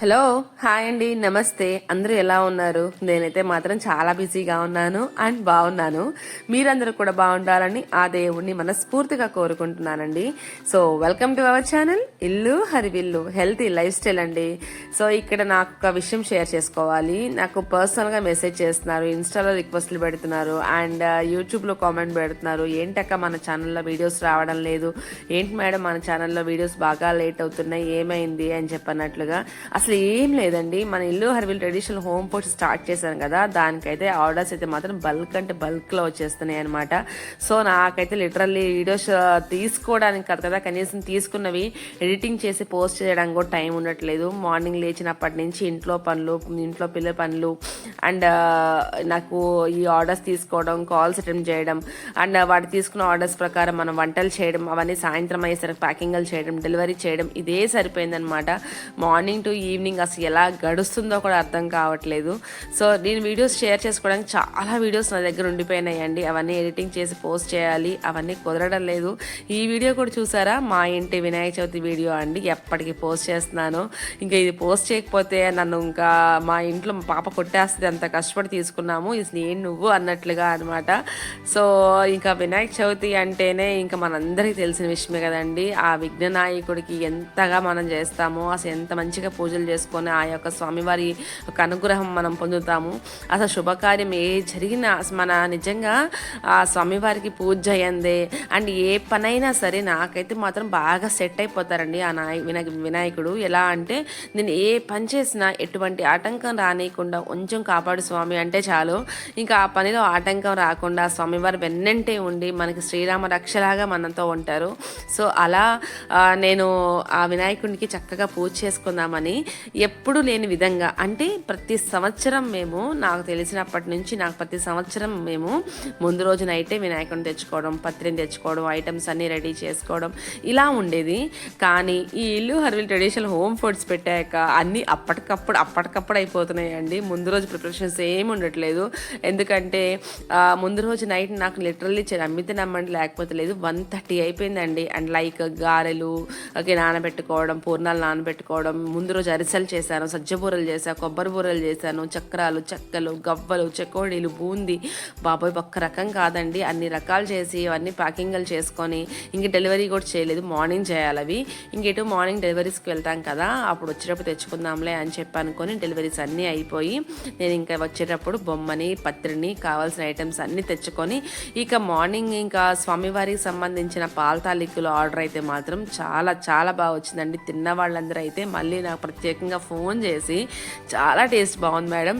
Hello hi అండి నమస్తే. అందరూ ఎలా ఉన్నారు? నేనైతే మాత్రం చాలా బిజీగా ఉన్నాను అండ్ బాగున్నాను. మీరందరూ కూడా బాగుండాలని ఆ దేవుణ్ణి మనస్ఫూర్తిగా కోరుకుంటున్నానండి. So welcome to our channel Illu Harivillu healthy lifestyle అండి. సో ఇక్కడ నాకు ఒక విషయం షేర్ చేసుకోవాలి. నాకు పర్సనల్గా మెసేజ్ చేస్తున్నారు ఇన్స్టాలో రిక్వెస్ట్లు పెడుతున్నారు అండ్ uh, యూట్యూబ్లో కామెంట్ పెడుతున్నారు. ఏంటక్క మన ఛానల్లో వీడియోస్ రావడం లేదు? ఏంటి మేడం మన ఛానల్లో వీడియోస్ బాగా లేట్ అవుతున్నాయి ఏమైంది అని చెప్పన్నట్లుగా. అసలు ఏం లేదండి. మన Illu Harivillu traditional home post start చేశాను కదా. దానికైతే ఆర్డర్స్ అయితే మాత్రం బల్క్ అంటే బల్క్లో వచ్చేస్తున్నాయి అనమాట సో నాకైతే లిటరల్లీ వీడియోస్ తీసుకోవడానికి కాదు కదా. కనీసం తీసుకున్నవి ఎడిటింగ్ చేసి పోస్ట్ చేయడానికి కూడా టైం ఉండట్లేదు. మార్నింగ్ లేచినప్పటి నుంచి ఇంట్లో పనులు ఇంట్లో పిల్లల పనులు అండ్ నాకు ఈ ఆర్డర్స్ తీసుకోవడం కాల్స్ అటెండ్ చేయడం అండ్ వాటి తీసుకున్న ఆర్డర్స్ ప్రకారం మనం వంటలు చేయడం అవన్నీ సాయంత్రం అయ్యేసరికి ప్యాకింగ్లు చేయడం డెలివరీ చేయడం ఇదే సరిపోయిందనమాట మార్నింగ్ టు ఈ ఈవినింగ్ అసలు ఎలా గడుస్తుందో కూడా అర్థం కావట్లేదు. సో నేను వీడియోస్ షేర్ చేసుకోవడానికి చాలా వీడియోస్ నా దగ్గర ఉండిపోయినాయండి. అవన్నీ ఎడిటింగ్ చేసి పోస్ట్ చేయాలి. అవన్నీ కుదరడం లేదు. ఈ వీడియో కూడా చూసారా? మా ఇంటి వినాయక చవితి వీడియో అండి. ఎప్పటికీ పోస్ట్ చేస్తున్నాను. ఇంకా ఇది పోస్ట్ చేయకపోతే నన్ను ఇంకా మా ఇంట్లో మా పాప కొట్టేస్తుంది. అంత కష్టపడి తీసుకున్నాము. ఇది నేను నువ్వు అన్నట్లుగా అనమాట సో ఇంకా వినాయక చవితి అంటేనే ఇంకా మనందరికీ తెలిసిన విషయమే కదండి. ఆ విఘ్ననాయకుడికి ఎంతగా మనం చేస్తామో అసలు ఎంత మంచిగా పూజలు చేసుకొని ఆ యొక్క స్వామివారి ఒక అనుగ్రహం మనం పొందుతాము. అసలు శుభకార్యం ఏ జరిగినా మన నిజంగా ఆ స్వామివారికి పూజ అయ్యందే. అండ్ ఏ పనైనా సరే నాకైతే మాత్రం బాగా సెట్ అయిపోతారండి ఆ నాయ వినాయక వినాయకుడు. ఎలా అంటే నేను ఏ పని చేసినా ఎటువంటి ఆటంకం రానియకుండా కొంచెం కాపాడు స్వామి అంటే చాలు. ఇంకా ఆ పనిలో ఆటంకం రాకుండా స్వామివారు వెన్నంటే ఉండి మనకి శ్రీరామ రక్షలాగా మనతో ఉంటారు. సో అలా నేను ఆ వినాయకుడికి చక్కగా పూజ చేసుకుందామని ఎప్పుడు లేని విధంగా. అంటే ప్రతి సంవత్సరం మేము నాకు తెలిసినప్పటి నుంచి నాకు ప్రతి సంవత్సరం మేము ముందు రోజు నైటే వినాయకుడిని తెచ్చుకోవడం పత్రిని తెచ్చుకోవడం ఐటమ్స్ అన్నీ రెడీ చేసుకోవడం ఇలా ఉండేది. కానీ ఈ ఇల్లు హర్విల్ ట్రెడిషనల్ హోమ్ ఫుడ్స్ పెట్టాక అన్నీ అప్పటికప్పుడు అప్పటికప్పుడు అయిపోతున్నాయండి. ముందు రోజు ప్రిపరేషన్స్ ఏమి ఉండట్లేదు. ఎందుకంటే ముందు రోజు నైట్ నాకు లిటరల్లీ నమ్మితే నమ్మండి లేకపోతే లేదు. వన్ థర్టీ అయిపోయిందండి. అండ్ లైక్ గారెలు నానబెట్టుకోవడం పూర్ణాలు నానబెట్టుకోవడం ముందు రోజు అరిసెలు చేశాను సజ్జ బూరలు చేశాను కొబ్బరి బూరలు చేశాను చక్రాలు చెక్కలు గవ్వలు చెకోడీలు బూంది. బాబాయ్ ఒక్క రకం కాదండి. అన్ని రకాలు చేసి అవన్నీ ప్యాకింగ్లు చేసుకొని ఇంక డెలివరీ కూడా చేయలేదు. మార్నింగ్ చేయాలి అవి. ఇంకెటు మార్నింగ్ డెలివరీస్కి వెళ్తాం కదా అప్పుడు వచ్చేటప్పుడు తెచ్చుకుందాంలే అని చెప్పి అనుకొని డెలివరీస్ అన్నీ అయిపోయి నేను ఇంకా వచ్చేటప్పుడు బొమ్మని పత్రిని కావాల్సిన ఐటమ్స్ అన్నీ తెచ్చుకొని ఇక మార్నింగ్ ఇంకా స్వామివారికి సంబంధించిన పాల తాలికలు ఆర్డర్ అయితే మాత్రం చాలా చాలా బాగా వచ్చిందండి. తిన్న వాళ్ళందరూ అయితే మళ్ళీ నాకు ప్రత్యేకంగా ఫోన్ చేసి చాలా టేస్ట్ బాగుంది మేడం.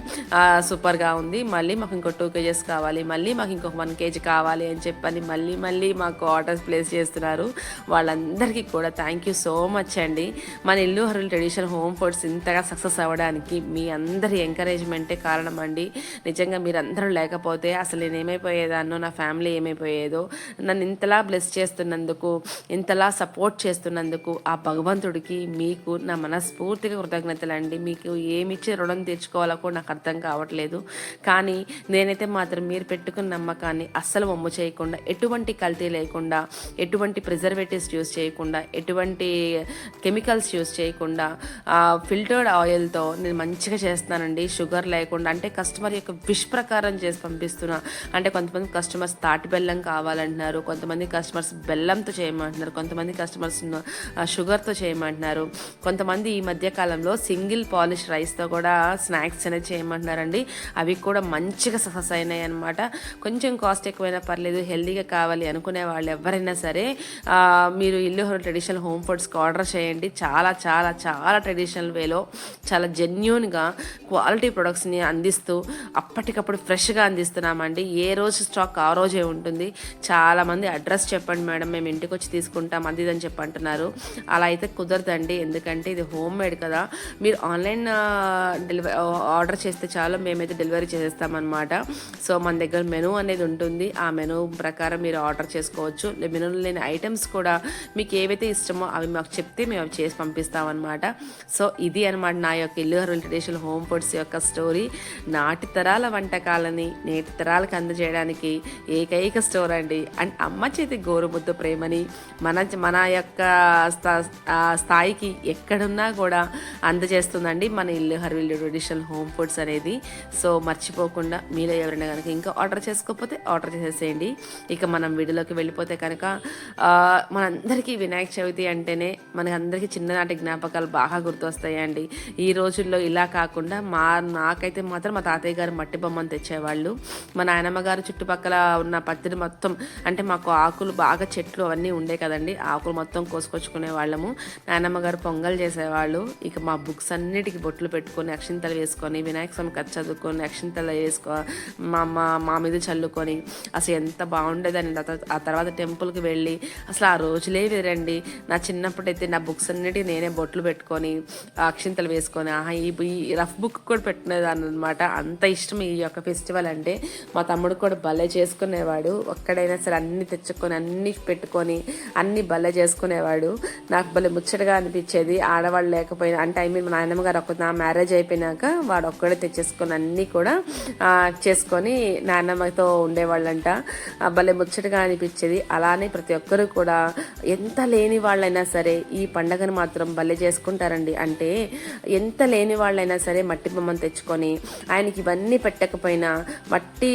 సూపర్గా ఉంది. మళ్ళీ మాకు ఇంకో టూ కేజెస్ కావాలి. మళ్ళీ మాకు ఇంకొక వన్ కేజీ కావాలి అని చెప్పని మళ్ళీ మళ్ళీ మాకు ఆర్డర్స్ ప్లేస్ చేస్తున్నారు. వాళ్ళందరికీ కూడా థ్యాంక్ యూ సో మచ్ అండి. మన Illu Harivillu traditional home foods ఇంతగా సక్సెస్ అవ్వడానికి మీ అందరి ఎంకరేజ్మెంటే కారణం అండి. నిజంగా మీరందరూ లేకపోతే అసలు నేను ఏమైపోయేదాన్నో నా ఫ్యామిలీ ఏమైపోయేదో నన్ను ఇంతలా బ్లెస్ చేస్తున్నందుకు ఇంతలా సపోర్ట్ చేస్తున్నందుకు ఆ భగవంతుడికి మీకు నా మనస్ఫూర్తిగా కృతజ్ఞతలు అండి మీకు ఏమిచ్చి రుణం తీర్చుకోవాలో కూడా నాకు అర్థం కావట్లేదు. కానీ నేనైతే మాత్రం మీరు పెట్టుకున్న నమ్మకాన్ని అస్సలు వమ్ము చేయకుండా ఎటువంటి కల్తీ లేకుండా ఎటువంటి ప్రిజర్వేటివ్స్ యూస్ చేయకుండా ఎటువంటి కెమికల్స్ యూస్ చేయకుండా ఫిల్టర్డ్ ఆయిల్తో నేను మంచిగా చేస్తున్నానండి. షుగర్ లేకుండా అంటే కస్టమర్ యొక్క విష్ ప్రకారం చేసి పంపిస్తున్నా. అంటే కొంతమంది కస్టమర్స్ తాటి బెల్లం కావాలంటున్నారు కొంతమంది కస్టమర్స్ బెల్లంతో చేయమంటున్నారు కొంతమంది కస్టమర్స్ షుగర్తో చేయమంటున్నారు కొంతమంది ఈ మధ్య కాలంలో సింగిల్ పాలిష్ రైస్తో కూడా స్నాక్స్ అనేది చేయమంటున్నారండి. అవి కూడా మంచిగా సక్సెస్ అయినాయి అనమాట కొంచెం కాస్ట్ ఎక్కువైనా పర్లేదు హెల్దీగా కావాలి అనుకునే వాళ్ళు ఎవరైనా సరే మీరు ఇల్లు ట్రెడిషనల్ హోమ్ ఫుడ్స్కి ఆర్డర్ చేయండి. చాలా చాలా చాలా ట్రెడిషనల్ వేలో చాలా జెన్యున్గా క్వాలిటీ ప్రొడక్ట్స్ని అందిస్తూ అప్పటికప్పుడు ఫ్రెష్గా అందిస్తున్నామండి. ఏ రోజు స్టాక్ ఆ రోజే ఉంటుంది. చాలామంది అడ్రస్ చెప్పండి మేడం మేము ఇంటికి వచ్చి తీసుకుంటాం అది చెప్పంటున్నారు అని చెప్పి అంటున్నారు అలా అయితే కుదరదండి. ఎందుకంటే ఇది హోమ్ మేడ్ కదా. మీరు ఆన్లైన్ డెలివరీ ఆర్డర్ చేస్తే చాలు మేమైతే డెలివరీ చేసేస్తామన్నమాట. సో మన దగ్గర మెనూ అనేది ఉంటుంది. ఆ మెనూ ప్రకారం మీరు ఆర్డర్ చేసుకోవచ్చు. మెనూలో లేని ఐటమ్స్ కూడా మీకు ఏవైతే ఇష్టమో అవి మాకు చెప్తే మేము అవి చేసి పంపిస్తామన్నమాట. సో ఇది అనమాట నా యొక్క Illu Harivillu traditional home foods యొక్క స్టోరీ. నాటి తరాల వంటకాలని నేటి తరాలకు అందజేయడానికి ఏకైక స్టోర్ అండి. అండ్ అమ్మ చేతి గోరుముద్దు ప్రేమని మన మన యొక్క స్థాయికి ఎక్కడున్నా కూడా అందజేస్తుందండి మన Illu Harivillu traditional home foods అనేది. సో మర్చిపోకుండా మీరు ఎవరైనా కనుక ఇంకా ఆర్డర్ చేసుకోకపోతే ఆర్డర్ చేసేసేయండి. ఇక మనం వీడియోలోకి వెళ్ళిపోతే కనుక మనందరికీ వినాయక చవితి అంటేనే మనందరికీ చిన్ననాటి జ్ఞాపకాలు బాగా గుర్తొస్తాయండి. ఈ రోజుల్లో ఇలా కాకుండా మా నాకైతే మాత్రం మా తాతయ్య గారు మట్టి బొమ్మను తెచ్చేవాళ్ళు. మా నాయనమ్మ గారు చుట్టుపక్కల ఉన్న పత్తిని మొత్తం అంటే మాకు ఆకులు బాగా చెట్లు అవన్నీ ఉండే కదండి. ఆకులు మొత్తం కోసుకొచ్చుకునే వాళ్ళము. నాయనమ్మ గారు పొంగల్ చేసేవాళ్ళు. ఇక మా బుక్స్ అన్నిటికీ బొట్లు పెట్టుకొని అక్షింతలు వేసుకొని వినాయక స్వామి కథ చదువుకొని అక్షింతలు వేసుకో మా అమ్మ మా మీద చల్లుకొని అసలు ఎంత బాగుండేదని ఆ తర్వాత టెంపుల్కి వెళ్ళి అసలు ఆ రోజులే వేరండి. నా చిన్నప్పుడైతే నా బుక్స్ అన్నిటికీ నేనే బొట్లు పెట్టుకొని అక్షింతలు వేసుకొని ఆహా ఈ ఈ రఫ్ బుక్ కూడా పెట్టుకునేదాన్ని అనమాట అంత ఇష్టం ఈ యొక్క ఫెస్టివల్ అంటే. మా తమ్ముడు కూడా భలే చేసుకునేవాడు. ఒక్కడైనా సరే అన్ని తెచ్చుకొని అన్ని పెట్టుకొని అన్ని భలే చేసుకునేవాడు. నాకు భలే ముచ్చటగా అనిపించేది. ఆడవాళ్ళు లేకపోయినా అంటే ఐ మీన్ మా నాయనమ్మ గారు ఒక నా మ్యారేజ్ అయిపోయినాక వాడు ఒక్కడే తెచ్చేసుకొని అన్నీ కూడా చేసుకొని నాయనమ్మతో ఉండేవాళ్ళంట. భలే ముచ్చటగా అనిపించేది. అలానే ప్రతి ఒక్కరు కూడా ఎంత లేని వాళ్ళైనా సరే ఈ పండగను మాత్రం భలే చేసుకుంటారండి. అంటే ఎంత లేని వాళ్ళైనా సరే మట్టి బొమ్మను తెచ్చుకొని ఆయనకి ఇవన్నీ పెట్టకపోయినా మట్టి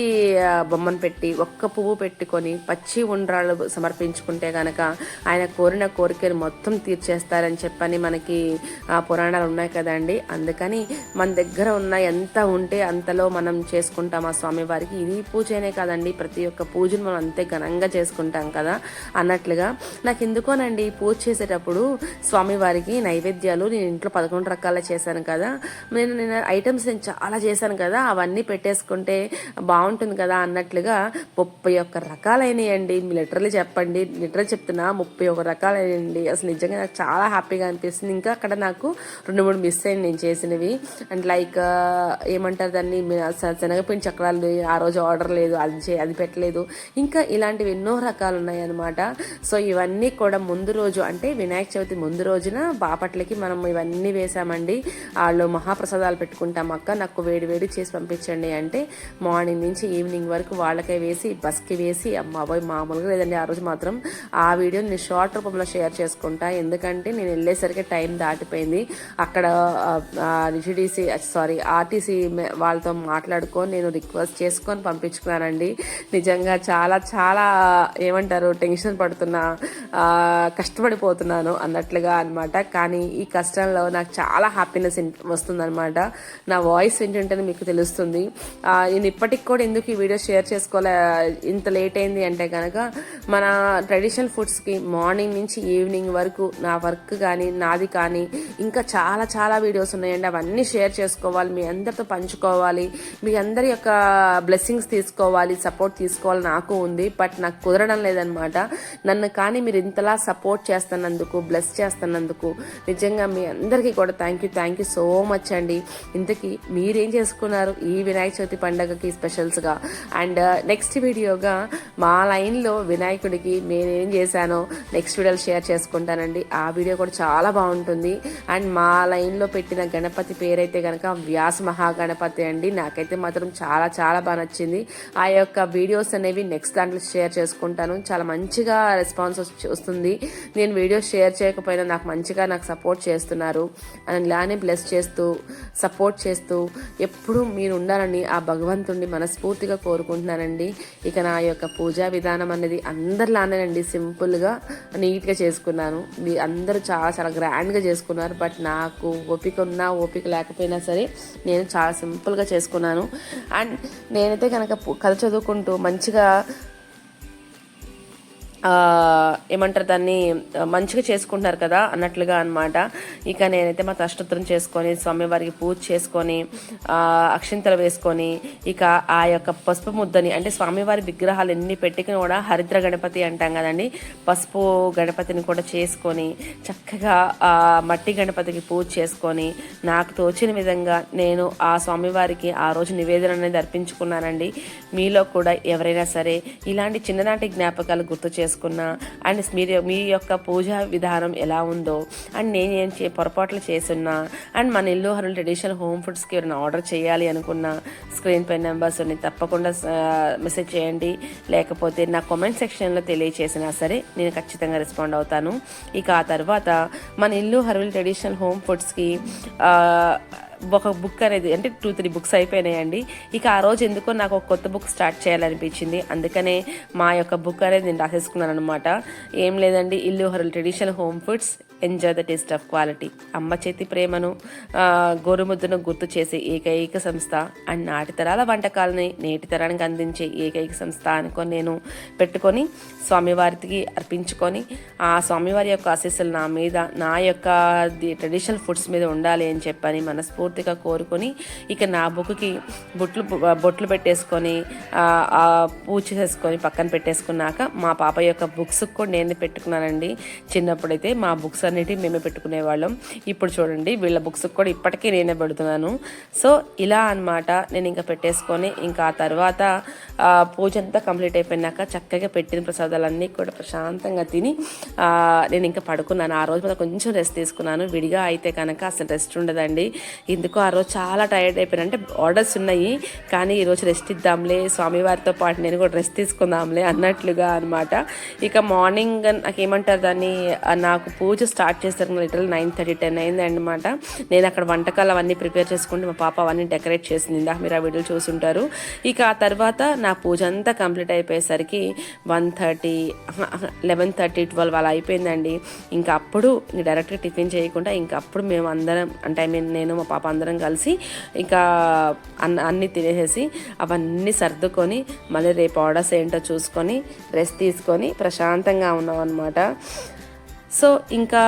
బొమ్మను పెట్టి ఒక్క పువ్వు పెట్టుకొని పచ్చి ఉండ్రాళ్ళు సమర్పించుకుంటే గనక ఆయన కోరిన కోరికలు మొత్తం తీర్చేస్తారని చెప్పని మనకి ఆ, పురాణాలు ఉన్నాయి కదండి. అందుకని మన దగ్గర ఉన్న ఎంత ఉంటే అంతలో మనం చేసుకుంటాం ఆ స్వామివారికి. ఇది పూజనే కాదండి. ప్రతి ఒక్క పూజను మనం అంతే ఘనంగా చేసుకుంటాం కదా అన్నట్లుగా. నాకు ఎందుకోనండి పూజ చేసేటప్పుడు స్వామివారికి నైవేద్యాలు నేను ఇంట్లో పదకొండు రకాల చేశాను కదా. నేను నేను ఐటమ్స్ నేను చాలా చేశాను కదా. అవన్నీ పెట్టేసుకుంటే బాగుంటుంది కదా అన్నట్లుగా ముప్పై ఒక్క రకాలైనయండి. మీ లెటర్లు చెప్పండి. లిటరల్ చెప్తున్నా ముప్పై ఒక రకాలైనయండి. అసలు నిజంగా నాకు చాలా హ్యాపీగా అనిపిస్తుంది. ఇంకా అక్కడ నాకు రెండు మూడు మిస్ అయ్యి నేను చేసినవి. అండ్ లైక్ ఏమంటారు దాన్ని? మీ- శనగపిండి చక్రాలు ఆ రోజు ఆర్డర్ లేదు అది చే అది పెట్టలేదు. ఇంకా ఇలాంటివి ఎన్నో రకాలు ఉన్నాయన్నమాట. సో ఇవన్నీ కూడా ముందు రోజు అంటే వినాయక చవితి ముందు రోజున బాపట్లకి మనం ఇవన్నీ వేసామండి. వాళ్ళు మహాప్రసాదాలు పెట్టుకుంటాం. అక్క నాకు వేడి వేడి చేసి పంపించండి అంటే మార్నింగ్ నుంచి ఈవినింగ్ వరకు వాళ్ళకే వేసి బస్కి వేసి అమ్మాబోయ్ మామూలుగా లేదండి. ఆ రోజు మాత్రం ఆ వీడియో నేను షార్ట్ రూపంలో షేర్ చేసుకుంటా. ఎందుకంటే నేను వెళ్ళేసరికి టైం దాటిపోయింది. అక్కడ రిజిడిసి సారీ ఆర్టీసీ వాళ్ళతో మాట్లాడుకొని నేను రిక్వెస్ట్ చేసుకొని పంపించుకున్నానండి. నిజంగా చాలా చాలా ఏమంటారు టెన్షన్ పడుతున్నా కష్టపడిపోతున్నాను అన్నట్లుగా అనమాట కానీ ఈ కష్టంలో నాకు చాలా హ్యాపీనెస్ వస్తుందన్నమాట. నా వాయిస్ వింటుంటేనే మీకు తెలుస్తుంది. నేను ఇప్పటికి కూడా ఎందుకు ఈ వీడియో షేర్ చేసుకోలే ఇంత లేట్ అయింది అంటే కనుక మన ట్రెడిషనల్ ఫుడ్స్కి మార్నింగ్ నుంచి ఈవినింగ్ వరకు నా వర్క్ కానీ నాది కానీ ఇంకా చాలా చాలా వీడియోస్ ఉన్నాయండి. అవన్నీ షేర్ చేసుకోవాలి. మీ అందరితో పంచుకోవాలి. మీ అందరి యొక్క బ్లెస్సింగ్స్ తీసుకోవాలి. సపోర్ట్ తీసుకోవాలి నాకు ఉంది. బట్ నాకు కుదరడం లేదనమాట నన్ను కానీ మీరు ఇంతలా సపోర్ట్ చేస్తున్నందుకు బ్లెస్ చేస్తున్నందుకు నిజంగా మీ అందరికీ కూడా thank you thank you so much అండి. ఇంతకీ మీరేం చేసుకున్నారు? ఈ వినాయక చవితి పండగకి స్పెషల్స్గా అండ్ నెక్స్ట్ వీడియోగా మా లైన్లో వినాయకుడికి నేనేం చేశానో నెక్స్ట్ వీడియోలు షేర్ చేసుకుంటానండి. ఆ వీడియో కూడా చాలా బాగుంటుంది. అండ్ మా లైన్లో పెట్టిన గణపతి పేరైతే కనుక వ్యాస మహాగణపతి అండి. నాకైతే మాత్రం చాలా చాలా బాగా నచ్చింది. ఆ యొక్క వీడియోస్ అనేవి నెక్స్ట్ దాంట్లో షేర్ చేసుకుంటాను. చాలా మంచిగా రెస్పాన్స్ వస్తుంది. నేను వీడియో షేర్ చేయకపోయినా నాకు మంచిగా నాకు సపోర్ట్ చేస్తున్నారు. అని ఇలానే బ్లెస్ చేస్తూ సపోర్ట్ చేస్తూ ఎప్పుడూ మీరు ఉండాలని ఆ భగవంతుడిని మనస్ఫూర్తిగా కోరుకుంటున్నానండి. ఇక నా యొక్క పూజా విధానం అనేది అందరిలానేనండి సింపుల్గా నీట్గా చేసుకున్నాను. మీ అందరూ చాలా చాలా గ్రాండ్గా చేసుకున్నారు. బట్ నాకు ఓపిక ఉన్నా ఓపిక లేకపోయినా సరే నేను చాలా సింపుల్గా చేసుకున్నాను. అండ్ నేనైతే కనుక కథ చదువుకుంటూ మంచిగా ఏమంటారు దాన్ని మంచిగా చేసుకుంటున్నారు కదా అన్నట్లుగా అనమాట ఇక నేనైతే మా అష్టోత్తరం చేసుకొని స్వామివారికి పూజ చేసుకొని అక్షింతలు వేసుకొని ఇక ఆ యొక్క పసుపు ముద్దని అంటే స్వామివారి విగ్రహాలు ఎన్ని పెట్టుకుని కూడా హరిద్ర గణపతి అంటాం కదండి. పసుపు గణపతిని కూడా చేసుకొని చక్కగా ఆ మట్టి గణపతికి పూజ చేసుకొని నాకు తోచిన విధంగా నేను ఆ స్వామివారికి ఆ రోజు నివేదన అనేది అర్పించుకున్నానండి. మీలో కూడా ఎవరైనా సరే ఇలాంటి చిన్ననాటి జ్ఞాపకాలు గుర్తు చేసుకొని చేసుకున్నా. అండ్ మీరు మీ యొక్క పూజా విధానం ఎలా ఉందో అండ్ నేను ఏం చే పొరపాట్లు చేసున్నా అండ్ మన ఇల్లు హరులు ట్రెడిషనల్ హోమ్ ఫుడ్స్కి ఎవరైనా ఆర్డర్ చేయాలి అనుకున్న స్క్రీన్ పై నెంబర్స్ ఉన్నాయి తప్పకుండా మెసేజ్ చేయండి. లేకపోతే నా కామెంట్ సెక్షన్లో తెలియచేసినా సరే నేను ఖచ్చితంగా రెస్పాండ్ అవుతాను. ఇక ఆ తర్వాత మన ఇల్లు హరుల్ ట్రెడిషనల్ హోమ్ ఫుడ్స్కి ఒక బుక్ అనేది అంటే టూ త్రీ బుక్స్ అయిపోయినాయండి. ఇక ఆ రోజు ఎందుకో నాకు ఒక కొత్త బుక్ స్టార్ట్ చేయాలనిపించింది. అందుకనే మా యొక్క బుక్ అనేది నేను రాసేసుకున్నాను అనమాట ఏం లేదండి Illu Harivillu traditional home foods enjoy the taste of quality అమ్మ చేతి ప్రేమను ఆ, గోరుముద్దను గుర్తు చేసే ఏకైక సంస్థ. అండ్ నాటి తరాల వంటకాలని నేటి తరానికి అందించే ఏకైక సంస్థ అనుకొని నేను పెట్టుకొని స్వామివారికి అర్పించుకొని ఆ స్వామివారి యొక్క ఆశీస్సులు నా మీద నా యొక్క ట్రెడిషనల్ ఫుడ్స్ మీద ఉండాలి అని చెప్పని మనస్ఫూర్తిగా కోరుకొని ఇక నా బుక్కి బొట్లు బొట్లు పెట్టేసుకొని పూజ చేసుకొని పక్కన పెట్టేసుకున్నాక మా పాప యొక్క బుక్స్ కూడా నేను పెట్టుకున్నానండి. చిన్నప్పుడైతే మా బుక్స్ అనేటివి మేమే పెట్టుకునే వాళ్ళం. ఇప్పుడు చూడండి వీళ్ళ బుక్స్ కూడా ఇప్పటికీ నేనే పెడుతున్నాను. సో ఇలా అన్నమాట నేను ఇంకా పెట్టేసుకొని ఇంకా ఆ తర్వాత పూజ అంతా కంప్లీట్ అయిపోయినాక చక్కగా పెట్టిన ప్రసాదాలన్నీ కూడా ప్రశాంతంగా తిని నేను ఇంకా పడుకున్నాను. ఆ రోజు మాత్రం కొంచెం రెస్ట్ తీసుకున్నాను. విడిగా అయితే కనుక అసలు రెస్ట్ ఉండదండి. ఎందుకో ఆ రోజు చాలా టైర్డ్ అయిపోయాను. అంటే ఆర్డర్స్ ఉన్నాయి కానీ ఈరోజు రెస్ట్ ఇద్దాంలే. స్వామివారితో పాటు నేను కూడా రెస్ట్ తీసుకుందాంలే అన్నట్లుగా అనమాట ఇక మార్నింగ్ నాకు ఏమంటారు దాన్ని నాకు పూజ స్టార్ట్ చేస్తారు లిటరల్ నైన్ థర్టీ టెన్ అయింది అనమాట నేను అక్కడ వంటకాలు అవన్నీ ప్రిపేర్ చేసుకుంటే మా పాప అవన్నీ డెకరేట్ చేసింది. ఇందాక మీరు ఆ వీడియోలు చూసుంటారు. ఇక ఆ తర్వాత నా పూజ అంతా కంప్లీట్ అయిపోయేసరికి one thirty eleven thirty twelve అలా అయిపోయిందండి. ఇంకా అప్పుడు డైరెక్ట్గా టిఫిన్ చేయకుండా ఇంకా అప్పుడు మేము అందరం అంటే ఐ మీన్ నేను మా పాప అందరం కలిసి ఇంకా అన్న అన్నీ తినేసేసి అవన్నీ సర్దుకొని మళ్ళీ రేపు ఆర్డర్స్ ఏంటో చూసుకొని రెస్ట్ తీసుకొని ప్రశాంతంగా ఉన్నాం అనమాట సో ఇంకా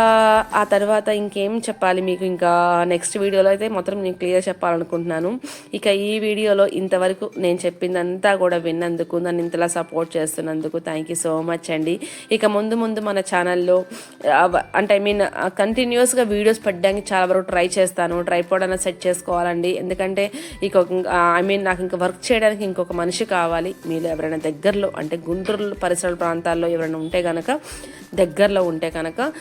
ఆ తర్వాత ఇంకేం చెప్పాలి మీకు ఇంకా నెక్స్ట్ వీడియోలో అయితే మొత్తం నేను క్లియర్ చెప్పాలనుకుంటున్నాను. ఇక ఈ వీడియోలో ఇంతవరకు నేను చెప్పిందంతా కూడా విన్నందుకు నన్ను ఇంతలా సపోర్ట్ చేస్తున్నందుకు థ్యాంక్ యూ సో మచ్ అండి. ఇక ముందు ముందు మన ఛానల్లో అంటే ఐ మీన్ కంటిన్యూస్గా వీడియోస్ పెట్టడానికి చాలా వరకు ట్రై చేస్తాను. ట్రైపోర్డ్ అన్న సెట్ చేసుకోవాలండి. ఎందుకంటే ఇక ఐ మీన్ నాకు ఇంకా వర్క్ చేయడానికి ఇంకొక మనిషి కావాలి. మీరు ఎవరైనా దగ్గరలో అంటే గుంటూరు పరిసర ప్రాంతాల్లో ఎవరైనా ఉంటే కనుక దగ్గరలో ఉంటే కనుక కనుక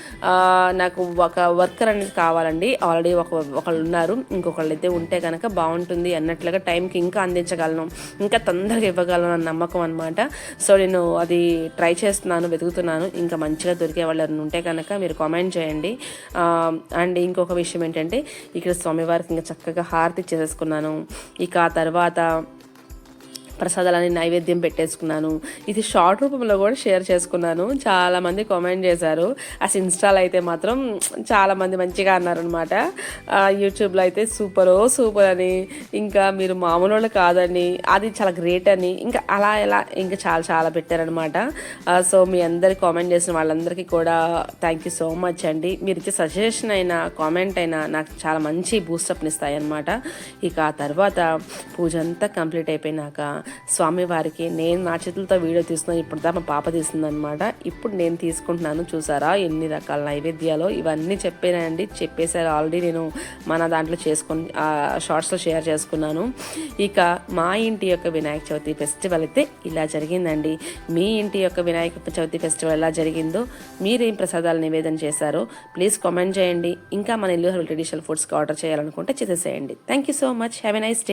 నాకు ఒక వర్కర్ అనేది కావాలండి. ఆల్రెడీ ఒక ఒకళ్ళు ఉన్నారు. ఇంకొకళ్ళు అయితే ఉంటే కనుక బాగుంటుంది అన్నట్లుగా టైంకి ఇంకా అందించగలను. ఇంకా తొందరగా ఇవ్వగలను అన్న నమ్మకం అనమాట సో నేను అది ట్రై చేస్తున్నాను వెతుకుతున్నాను. ఇంకా మంచిగా దొరికే వాళ్ళు ఉంటే కనుక మీరు కామెంట్ చేయండి. అండ్ ఇంకొక విషయం ఏంటంటే ఇక్కడ స్వామివారికి ఇంకా చక్కగా హారతి చేసేసుకున్నాను ఇక ఆ తర్వాత ప్రసాదాలని నైవేద్యం పెట్టేసుకున్నాను. ఇది షార్ట్ రూపంలో కూడా షేర్ చేసుకున్నాను. చాలామంది కామెంట్ చేశారు. అసలు ఇన్స్టాల్ అయితే మాత్రం చాలామంది మంచిగా అన్నారనమాట యూట్యూబ్లో అయితే సూపర్ సూపర్ అని. ఇంకా మీరు మామూలు వాళ్ళు కాదని అది చాలా గ్రేట్ అని. ఇంకా అలా ఎలా ఇంకా చాలా చాలా పెట్టారనమాట సో మీ అందరి కామెంట్ చేసిన వాళ్ళందరికీ కూడా థ్యాంక్ యూ సో మచ్ అండి. మీరు ఇచ్చే సజెషన్ అయినా కామెంట్ అయినా నాకు చాలా మంచి బూస్టప్ని ఇస్తాయి అనమాట ఇక ఆ తర్వాత పూజ అంతా కంప్లీట్ అయిపోయినాక స్వామివారికి నేను నా చేతులతో వీడియో తీస్తున్నాను ఇప్పుడు దా మా పాప తీస్తుందనమాట ఇప్పుడు నేను తీసుకుంటున్నాను చూసారా? ఎన్ని రకాల నైవేద్యాలు? ఇవన్నీ చెప్పానండి. చెప్పేశారు ఆల్రెడీ నేను మన దాంట్లో చేసుకుని షార్ట్స్లో షేర్ చేసుకున్నాను. ఇక మా ఇంటి యొక్క వినాయక చవితి ఫెస్టివల్ అయితే ఇలా జరిగిందండి. మీ ఇంటి యొక్క వినాయక చవితి ఫెస్టివల్ ఎలా జరిగిందో మీరేం ప్రసాదాలు నివేదన చేశారో ప్లీజ్ కామెంట్ చేయండి. ఇంకా మన ఇల్లు ట్రెడిషనల్ ఫుడ్స్కి ఆర్డర్ చేయాలనుకుంటే చేసేసేయండి. Thank you so much have a nice day